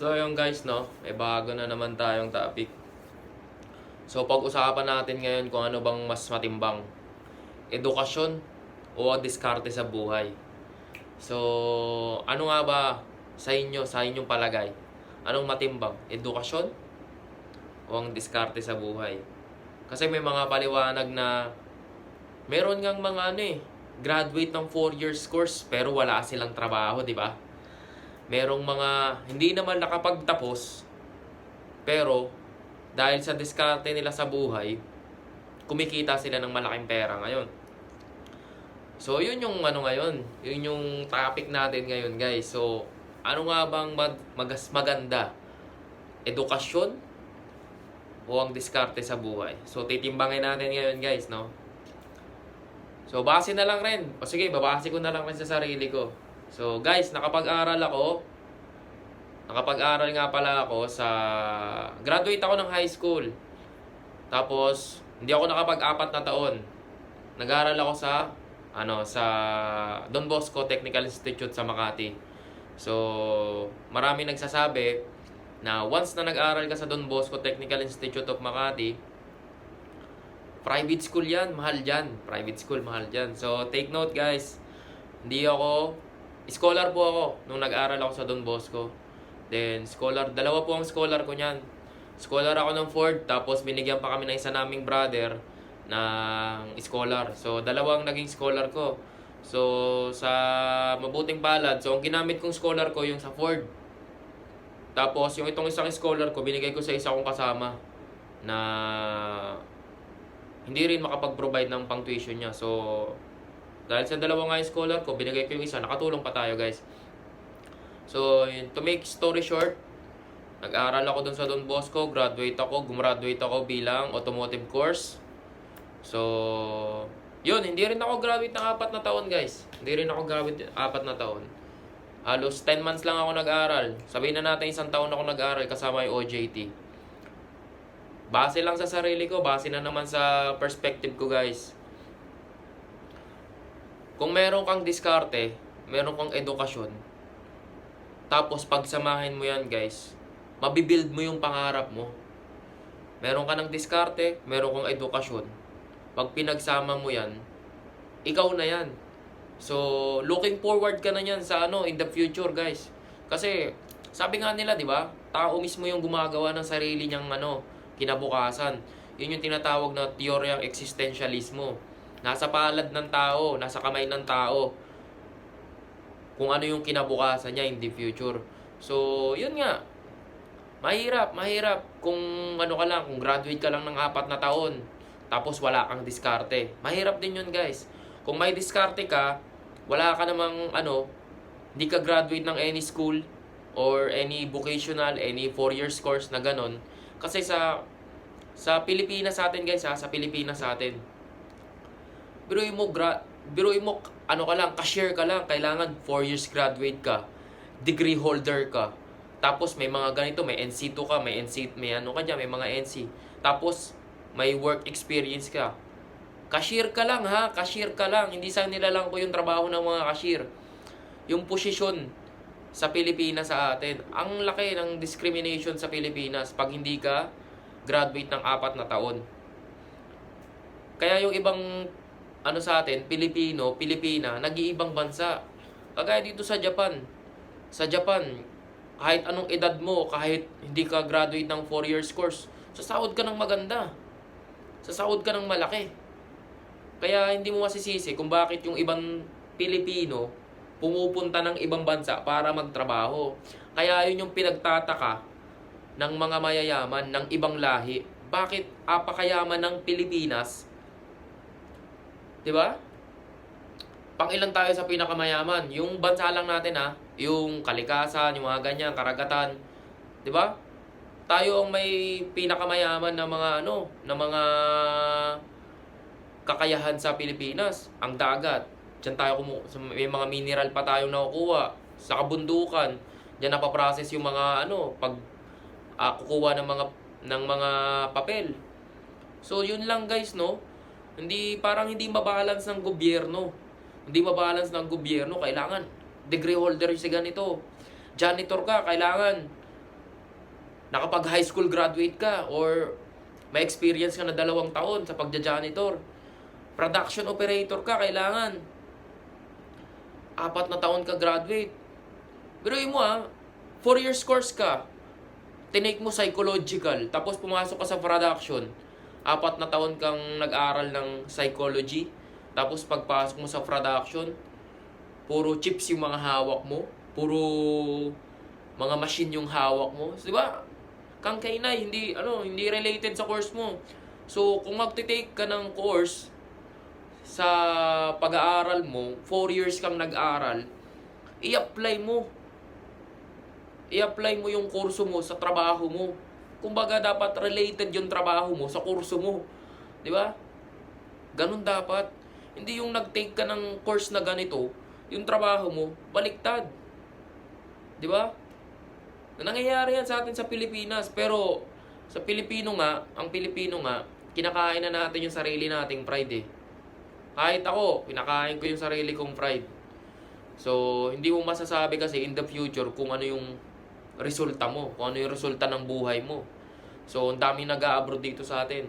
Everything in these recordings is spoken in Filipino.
So yung guys, no, may bago na naman tayong topic. So pag-usapan natin ngayon kung ano bang mas matimbang. Edukasyon o diskarte sa buhay. So, ano nga ba sa inyo, sa inyong palagay? Anong matimbang? Edukasyon o ang diskarte sa buhay? Kasi may mga paliwanag na meron ngang mga ano eh, graduate ng 4 years course pero wala silang trabaho, di ba? Merong mga hindi naman nakapagtapos pero dahil sa diskarte nila sa buhay, kumikita sila ng malaking pera ngayon. So, yun yung ano ngayon, yun yung topic natin ngayon, guys. So, ano nga bang mag- magas maganda? Edukasyon o ang diskarte sa buhay? So, titimbangin natin ngayon, guys, no? So, base na lang rin. O sige, babase ko na lang rin sa sarili ko. So, guys, nakapag-aral ako. Nakapag-aral nga pala ako sa... Graduate ako ng high school. Tapos, hindi ako nakapag-apat na taon. Nag-aral ako sa ano sa Don Bosco Technical Institute sa Makati. So, marami nagsasabi na once na nag-aral ka sa Don Bosco Technical Institute of Makati, private school yan, mahal dyan. Private school, mahal dyan. So, take note guys, hindi ako, scholar po ako nung nag-aral ako sa Don Bosco. Then, scholar, dalawa po ang scholar ko niyan. Scholar ako ng Ford, tapos binigyan pa kami ng isa naming brother ng scholar. So, dalawang naging scholar ko. So, sa mabuting palad, so ang ginamit kong scholar ko yung sa Ford. Tapos, yung itong isang scholar ko, binigay ko sa isa kong kasama na hindi rin makapag-provide ng pang tuition niya. So, dahil sa dalawa nga yung scholar ko, binigay ko yung isa, nakatulong pa tayo guys. So, to make story short, nag-aral ako dun sa Don Bosco, graduate ako, gumraduate ako bilang automotive course. So, yun, hindi rin ako graduate ng apat na taon, guys. Hindi rin ako graduate ng apat na taon. Halos 10 months lang ako nag-aral. Sabihin na natin isang taon ako nag-aral kasama yung OJT. Base lang sa sarili ko, base na naman sa perspective ko, guys. Kung meron kang diskarte, meron kang edukasyon, tapos pagsamahin mo yan, guys, mabibuild mo yung pangarap mo. Meron ka ng diskarte, meron kang edukasyon, pag pinagsama mo yan, ikaw na yan. So, looking forward ka na yan sa ano, in the future, guys. Kasi, sabi nga nila, di ba? Tao mismo yung gumagawa ng sarili niyang ano, kinabukasan. Yun yung tinatawag na teoryang existentialismo. Nasa palad ng tao, nasa kamay ng tao. Kung ano yung kinabukasan niya in the future. So, yun nga. Mahirap, mahirap kung ano ka lang, kung graduate ka lang ng apat na taon tapos wala kang diskarte. Mahirap din yun, guys. Kung may diskarte ka, wala ka namang ano, hindi ka graduate ng any school or any vocational, any four years course na ganon. Kasi sa sa Pilipinas sa atin, guys, ha, sa Pilipinas sa atin. Biruin mo gra biruin mo ano ka lang, cashier ka lang, kailangan 4 years graduate ka. Degree holder ka. Tapos may mga ganito, may NC2 ka, may NC, may ano ka dyan, may mga NC. Tapos may work experience ka. Cashier ka lang ha, cashier ka lang. Hindi sa nila lang po yung trabaho ng mga cashier. Yung posisyon sa Pilipinas sa atin. Ang laki ng discrimination sa Pilipinas pag hindi ka graduate ng apat na taon. Kaya yung ibang ano sa atin, Pilipino, Pilipina, nag-iibang bansa. Kagaya dito sa Japan. Sa Japan, kahit anong edad mo, kahit hindi ka graduate ng 4 years course, sasahod ka ng maganda sasahod ka ng malaki. Kaya hindi mo masisisi kung bakit yung ibang Pilipino pumupunta ng ibang bansa para magtrabaho. Kaya yun yung pinagtataka ng mga mayayaman ng ibang lahi. Bakit apakayaman ng Pilipinas? 'Di ba? Pang ilan tayo sa pinakamayaman? Yung bansa lang natin ha, yung kalikasan, yung mga ganyan, karagatan. 'Di ba? tayo ang may pinakamayaman na mga ano, na mga kakayahan sa Pilipinas, ang dagat. Diyan tayo kumu may mga mineral pa tayong nakukuha sa kabundukan. Diyan napaprocess yung mga ano, pag uh, kukuha ng mga ng mga papel. So yun lang guys, no? Hindi parang hindi mabalance ng gobyerno. Hindi mabalance ng gobyerno, kailangan degree holder si ganito. Janitor ka, kailangan nakapag high school graduate ka or may experience ka na dalawang taon sa pagja-janitor. Production operator ka, kailangan. Apat na taon ka graduate. Pero mo ah, 4 years course ka. Tinake mo psychological, tapos pumasok ka sa production. Apat na taon kang nag-aral ng psychology. Tapos pagpasok mo sa production, puro chips yung mga hawak mo. Puro mga machine yung hawak mo. Di ba? Kang kainay, hindi, ano, hindi related sa course mo. So, kung magte-take ka ng course sa pag-aaral mo, 4 years kang nag-aral, i-apply mo. I-apply mo yung kurso mo sa trabaho mo. Kumbaga, dapat related yung trabaho mo sa kurso mo. Di ba? Ganun dapat. Hindi yung nag-take ka ng course na ganito, yung trabaho mo, baliktad. Di ba? Nangyayari yan sa atin sa Pilipinas. Pero, sa Pilipino nga, ang Pilipino nga, kinakain na natin yung sarili nating pride eh. Kahit ako, kinakain ko yung sarili kong pride. So, hindi mo masasabi kasi in the future kung ano yung resulta mo, kung ano yung resulta ng buhay mo. So, ang dami nag-abroad dito sa atin.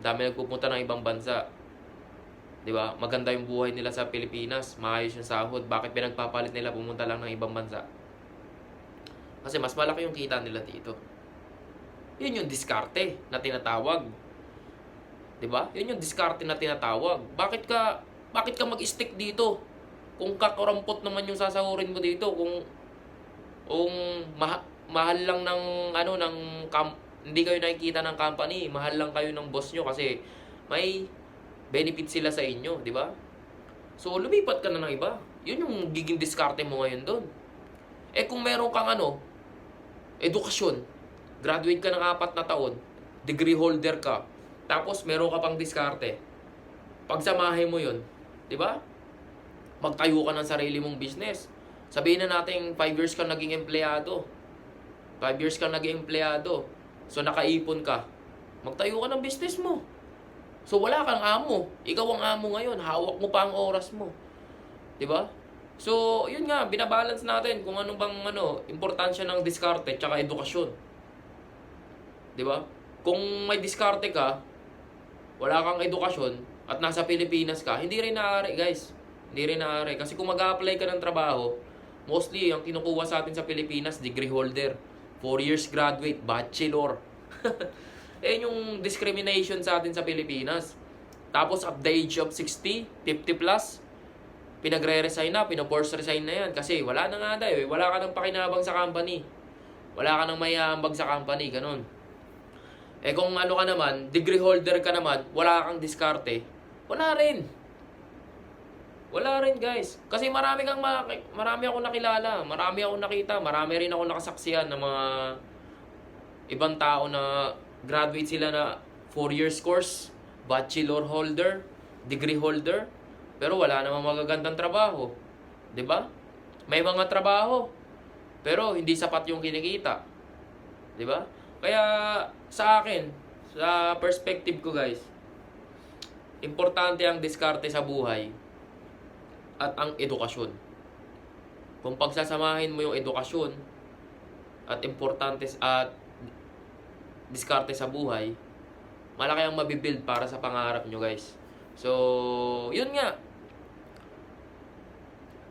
Ang dami nagpupunta ng ibang bansa. 'Di ba? Maganda yung buhay nila sa Pilipinas, maayos yung sahod. Bakit pinagpapalit nila pumunta lang ng ibang bansa? Kasi mas malaki yung kita nila dito. Yun yung diskarte na tinatawag. 'Di ba? Yun yung diskarte na tinatawag. Bakit ka bakit ka mag-stick dito? Kung kakarampot naman yung sasahurin mo dito, kung kung ma- mahal lang ng ano ng kam- hindi kayo nakikita ng company, mahal lang kayo ng boss nyo kasi may benefit sila sa inyo, di ba? So, lumipat ka na ng iba. Yun yung giging diskarte mo ngayon doon. Eh kung meron kang ano, edukasyon, graduate ka ng apat na taon, degree holder ka, tapos meron ka pang diskarte, pagsamahin mo yun, di ba? Magtayo ka ng sarili mong business. Sabihin na natin 5 years ka naging empleyado. 5 years ka naging empleyado. So nakaipon ka. Magtayo ka ng business mo. So wala kang amo. Ikaw ang amo ngayon. Hawak mo pa ang oras mo. ba? So, yun nga, binabalance natin kung ano bang ano, importansya ng diskarte at edukasyon. 'Di ba? Kung may diskarte ka, wala kang edukasyon at nasa Pilipinas ka, hindi rin naaari, guys. Hindi rin naaari kasi kung mag-apply ka ng trabaho, mostly ang kinukuha sa atin sa Pilipinas, degree holder, 4 years graduate, bachelor. eh yung discrimination sa atin sa Pilipinas. Tapos at the age of 60, 50 plus, pinagre-resign na, pino-force resign na yan. Kasi wala na nga tayo, eh. wala ka nang pakinabang sa company. Wala ka nang mayambag sa company, ganun. Eh kung ano ka naman, degree holder ka naman, wala kang diskarte, wala rin. Wala rin guys. Kasi marami kang maki- marami ako nakilala, marami ako nakita, marami rin ako nakasaksiyan ng mga ibang tao na graduate sila na 4 years course, bachelor holder, degree holder, pero wala namang magagandang trabaho. 'Di ba? May mga trabaho, pero hindi sapat yung kinikita. 'Di ba? Kaya sa akin, sa perspective ko guys, importante ang diskarte sa buhay at ang edukasyon. Kung pagsasamahin mo yung edukasyon at importante at diskarte sa buhay, malaki ang mabibuild para sa pangarap nyo guys. So, yun nga.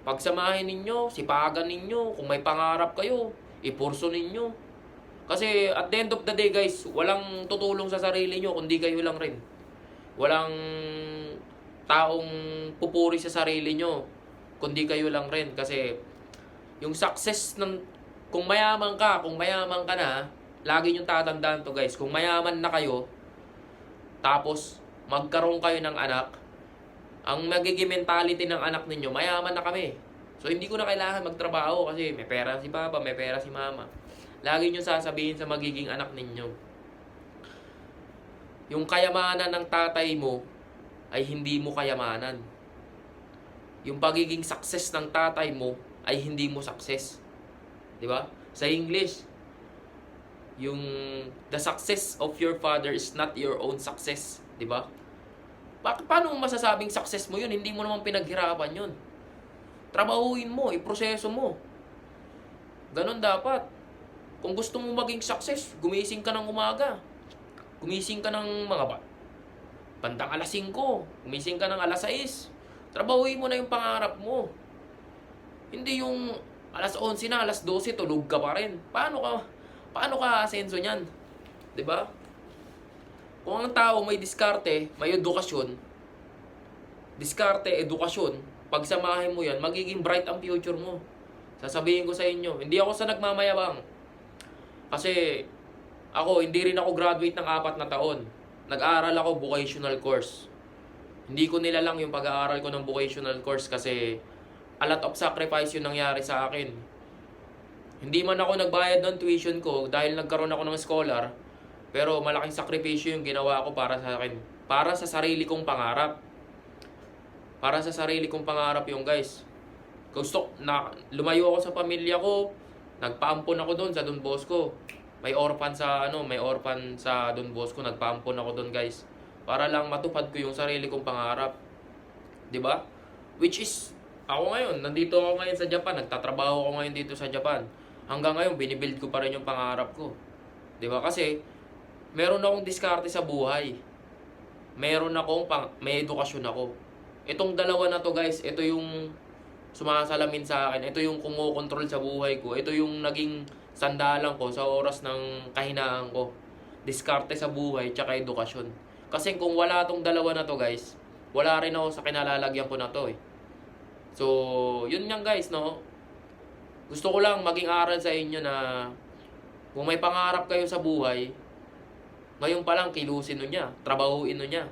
Pagsamahin ninyo, sipagan ninyo, kung may pangarap kayo, ipurso ninyo. Kasi at the end of the day guys, walang tutulong sa sarili nyo kundi kayo lang rin. Walang taong pupuri sa sarili nyo kundi kayo lang rin kasi yung success ng kung mayaman ka, kung mayaman ka na, lagi nyo tatandaan to guys, kung mayaman na kayo, tapos magkaroon kayo ng anak, ang magiging mentality ng anak ninyo, mayaman na kami. So hindi ko na kailangan magtrabaho kasi may pera si papa, may pera si mama. Lagi nyo sasabihin sa magiging anak ninyo, yung kayamanan ng tatay mo ay hindi mo kayamanan. Yung pagiging success ng tatay mo ay hindi mo success. 'Di ba? Sa English, yung the success of your father is not your own success, 'di ba? Bakit paano mo masasabing success mo 'yun? Hindi mo naman pinaghirapan 'yun. Trabahuin mo, iproseso mo. Ganon dapat. Kung gusto mo maging success, gumising ka ng umaga. Gumising ka ng mga ba? Bandang alas 5. Gumising ka ng alas 6. Trabahuin mo na yung pangarap mo. Hindi yung alas 11 na, alas 12, tulog ka pa rin. Paano ka, paano ka asenso niyan? ba? Kung ang tao may diskarte, may edukasyon, diskarte, edukasyon, pagsamahin mo yan, magiging bright ang future mo. Sasabihin ko sa inyo, hindi ako sa nagmamayabang. Kasi ako, hindi rin ako graduate ng apat na taon. Nag-aaral ako vocational course. Hindi ko nilalang yung pag-aaral ko ng vocational course kasi a lot of sacrifice yung nangyari sa akin. Hindi man ako nagbayad ng tuition ko dahil nagkaroon ako ng scholar, pero malaking sakripisyo yung ginawa ko para sa akin. Para sa sarili kong pangarap. Para sa sarili kong pangarap yung guys. Gusto, na, lumayo ako sa pamilya ko, nagpaampon ako doon sa Don Bosco. May orphan sa ano, may orphan sa Don Bosco, nagpaampon ako doon guys. Para lang matupad ko yung sarili kong pangarap. 'Di ba? Which is ako ngayon, nandito ako ngayon sa Japan, nagtatrabaho ako ngayon dito sa Japan. Hanggang ngayon, binibuild ko pa rin yung pangarap ko. 'Di ba? Kasi meron akong diskarte sa buhay. Meron akong pang, may edukasyon ako. Itong dalawa na to guys, ito yung sumasalamin sa akin. Ito yung kumokontrol sa buhay ko. Ito yung naging sandalan ko sa oras ng kahinaan ko. Diskarte sa buhay, tsaka edukasyon. Kasi kung wala tong dalawa na to guys, wala rin ako sa kinalalagyan ko na to eh. So, yun nga guys, no? Gusto ko lang maging aral sa inyo na kung may pangarap kayo sa buhay, ngayon pa lang kilusin nyo niya, trabahuin nyo niya.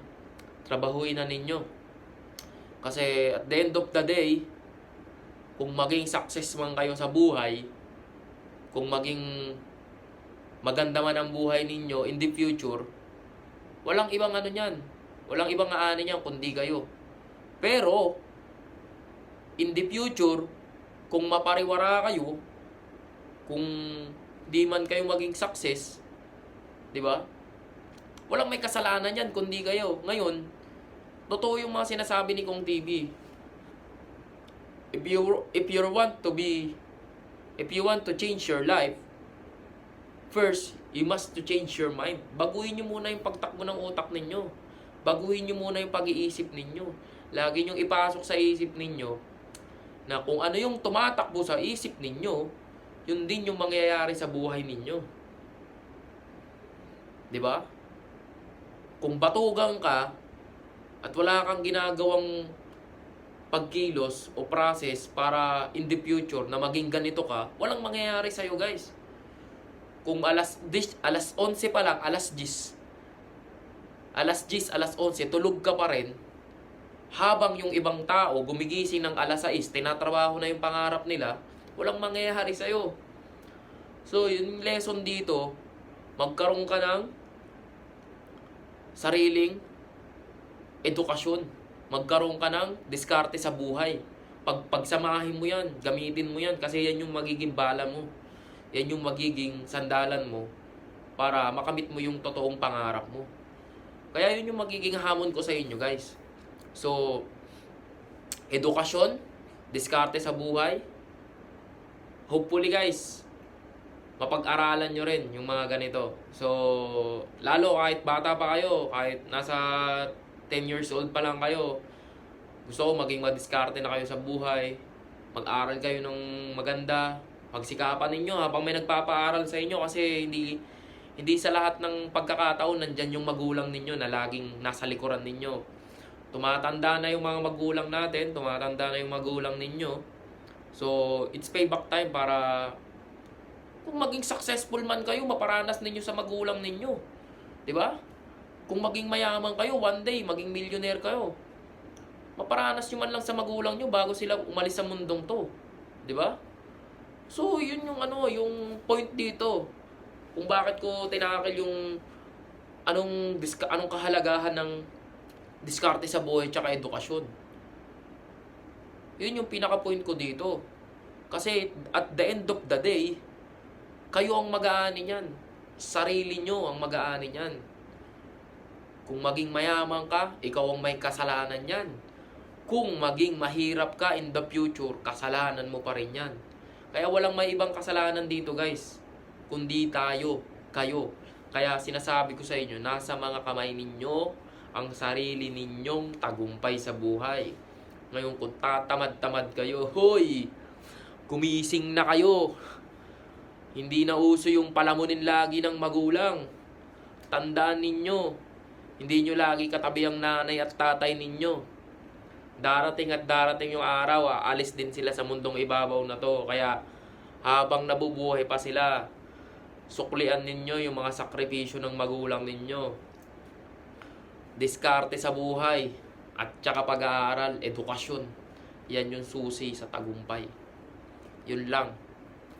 Trabahuin na ninyo. Kasi at the end of the day, kung maging success man kayo sa buhay, kung maging maganda man ang buhay ninyo in the future, walang ibang ano niyan. Walang ibang aani niyan kundi kayo. Pero, in the future, kung mapariwara kayo, kung di man kayo maging success, di ba? Walang may kasalanan yan kundi kayo. Ngayon, totoo yung mga sinasabi ni Kong TV. If you if you want to be if you want to change your life, first, you must to change your mind. Baguhin niyo muna yung pagtakbo ng utak ninyo. Baguhin niyo muna yung pag-iisip ninyo. Lagi niyong ipasok sa isip ninyo na kung ano yung tumatakbo sa isip ninyo, yun din yung mangyayari sa buhay ninyo. 'Di ba? Kung batugang ka at wala kang ginagawang pagkilos o process para in the future na maging ganito ka, walang mangyayari sa iyo, guys. Kung alas 10, alas 11 pa lang, alas 10. Alas 10, alas 11, tulog ka pa rin. Habang yung ibang tao gumigising ng alas 6, tinatrabaho na yung pangarap nila, walang mangyayari sa iyo. So, yung lesson dito, magkaroon ka ng sariling edukasyon. Magkaroon ka ng diskarte sa buhay. Pag pagsamahin mo yan, gamitin mo yan kasi yan yung magiging bala mo. Yan yung magiging sandalan mo para makamit mo yung totoong pangarap mo. Kaya yun yung magiging hamon ko sa inyo guys. So, edukasyon, diskarte sa buhay. Hopefully guys, mapag-aralan nyo rin yung mga ganito. So, lalo kahit bata pa kayo, kahit nasa 10 years old pa lang kayo, gusto ko maging madiskarte na kayo sa buhay, mag-aral kayo ng maganda, pagsikapan ninyo habang may nagpapaaral sa inyo kasi hindi hindi sa lahat ng pagkakataon nandyan yung magulang ninyo na laging nasa likuran ninyo. Tumatanda na yung mga magulang natin, tumatanda na yung magulang ninyo. So, it's payback time para kung maging successful man kayo, maparanas ninyo sa magulang ninyo. 'Di ba? Kung maging mayaman kayo, one day maging millionaire kayo. Maparanas nyo man lang sa magulang nyo bago sila umalis sa mundong 'to. ba? So, yun yung ano, yung point dito. Kung bakit ko tinakil yung anong diska, anong kahalagahan ng diskarte sa buhay tsaka edukasyon. Yun yung pinaka-point ko dito. Kasi at the end of the day, kayo ang mag-aani niyan. Sarili nyo ang mag-aani niyan. Kung maging mayaman ka, ikaw ang may kasalanan niyan. Kung maging mahirap ka in the future, kasalanan mo pa rin yan. Kaya walang may ibang kasalanan dito guys. kundi tayo, kayo. Kaya sinasabi ko sa inyo, nasa mga kamay ninyo ang sarili ninyong tagumpay sa buhay. Ngayon kung tatamad-tamad kayo, hoy, gumising na kayo. Hindi na uso yung palamunin lagi ng magulang. Tandaan ninyo, hindi nyo lagi katabi ang nanay at tatay ninyo. Darating at darating yung araw, aalis din sila sa mundong ibabaw na to. Kaya habang nabubuhay pa sila, suklian ninyo yung mga sakripisyo ng magulang ninyo. Diskarte sa buhay at tsaka pag-aaral, edukasyon. Yan yung susi sa tagumpay. Yun lang.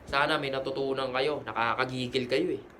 Sana may natutunan kayo. Nakakagigil kayo eh.